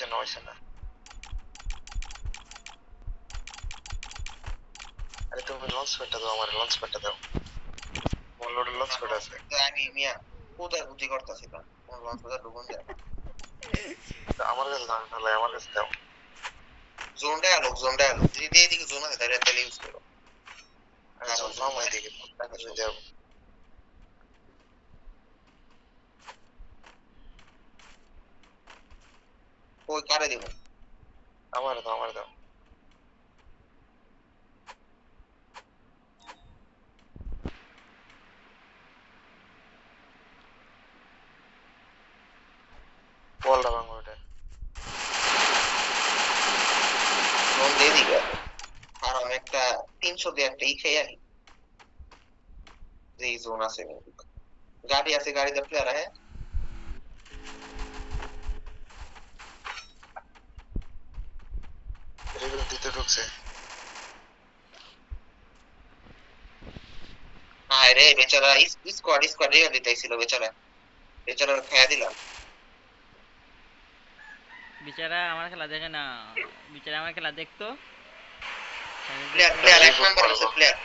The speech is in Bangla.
হইছে না হইছে না আরে তুমি লঞ্চ প্যাডটা দাও আমার লঞ্চ প্যাডটা দাও আমার লোডের লঞ্চ প্যাড আছে আমি মিয়া কোথায় বুদ্ধি করতেছিলাম লঞ্চ কোথায় ঢুকুন যায় আমার কাছে দাও তাহলে আমার কাছে দাও জোনটা আলো জোনটা আলো যদি এদিকে জোন আছে তাহলে তাহলে ইউজ করো আচ্ছা নাম এদিকে আমি দেব ওই কারে দিব আমার দাও আমার দাও বলটা ভাঙো ওটা জোন দিয়ে দিবে আর আমি একটা তিনশো দিয়ে একটা ই খেয়ে আনি যে এই জোন আছে গাড়ি আছে গাড়িতে প্লেয়ার আছে রিভিল দিতে ঢুকছে। হ্যাঁ রে বেচারা স্কোয়াড স্কোয়াড রেগা দিতেছিল বেচারা। বেচারা খেয়া দিলাম বিচারা আমার খেলা দেখে না বিচারা আমার খেলা দেখতো। প্লেয়ার প্লেয়ার এক নাম্বার আছে প্লেয়ার